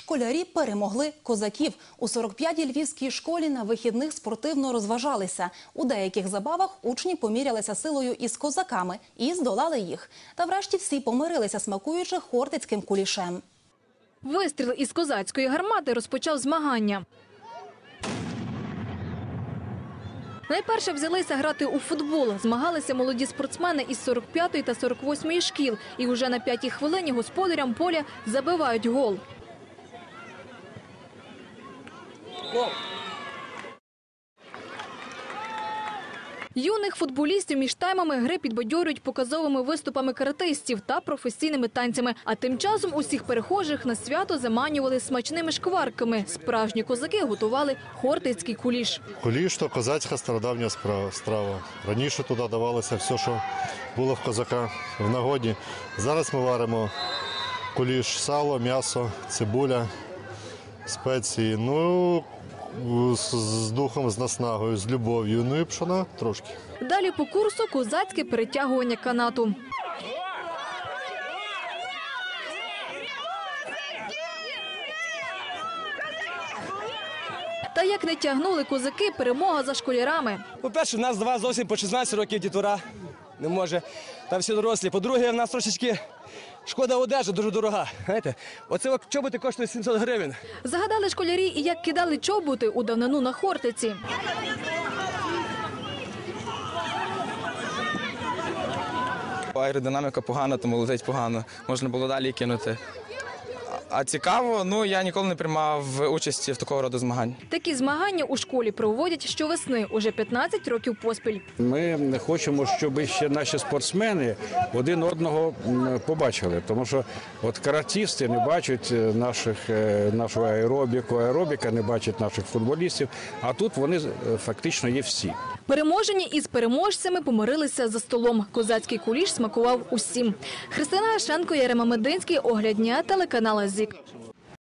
школярі перемогли козаків. У 45-й львівській школі на вихідних спортивно розважалися. У деяких забавах учні помірялися силою із козаками і здолали їх. Та врешті всі помирилися, смакуючи хортицьким кулішем. Вистріл із козацької гармати розпочав змагання. Найперше взялися грати у футбол. Змагалися молоді спортсмени із 45-ї та 48-ї шкіл. І уже на п'ятій хвилині господарям поля забивають гол. Юних футболістів між таймами гри підбадьорюють показовими виступами каратистів та професійними танцями. А тим часом усіх перехожих на свято заманювали смачними шкварками. Справжні козаки готували хортицький куліш. Куліш – то козацька стародавня страва. Раніше туди давалося все, що було в козака в нагоді. Зараз ми варимо куліш, сало, м'ясо, цибуля, спеції. Ну, з, з духом, з наснагою, з любов'ю. Ну і пшона трошки. Далі по курсу козацьке перетягування канату. Та як не тягнули козаки, перемога за школярами. По-перше, в нас два зовсім по 16 років дітвора не може. Там всі дорослі. По-друге, в нас трошечки шкода одежа дуже дорога. Знаєте, оце от чоботи коштує 700 гривень. Загадали школярі, і як кидали чоботи у давнину на Хортиці. Аеродинаміка погана, тому летить погано. Можна було далі кинути. А цікаво, ну я ніколи не приймав участі в такого роду змагань. Такі змагання у школі проводять щовесни, уже 15 років поспіль. Ми хочемо, щоб ще наші спортсмени один одного побачили, тому що от каратісти не бачать е, наших е, нашу аеробіку, аеробіка не бачить наших футболістів. А тут вони е, фактично є всі. Переможені із переможцями помирилися за столом. Козацький куліш смакував усім. Христина Шенко, Ярема Мединський, Оглядня, телеканал ЗІК. écoles.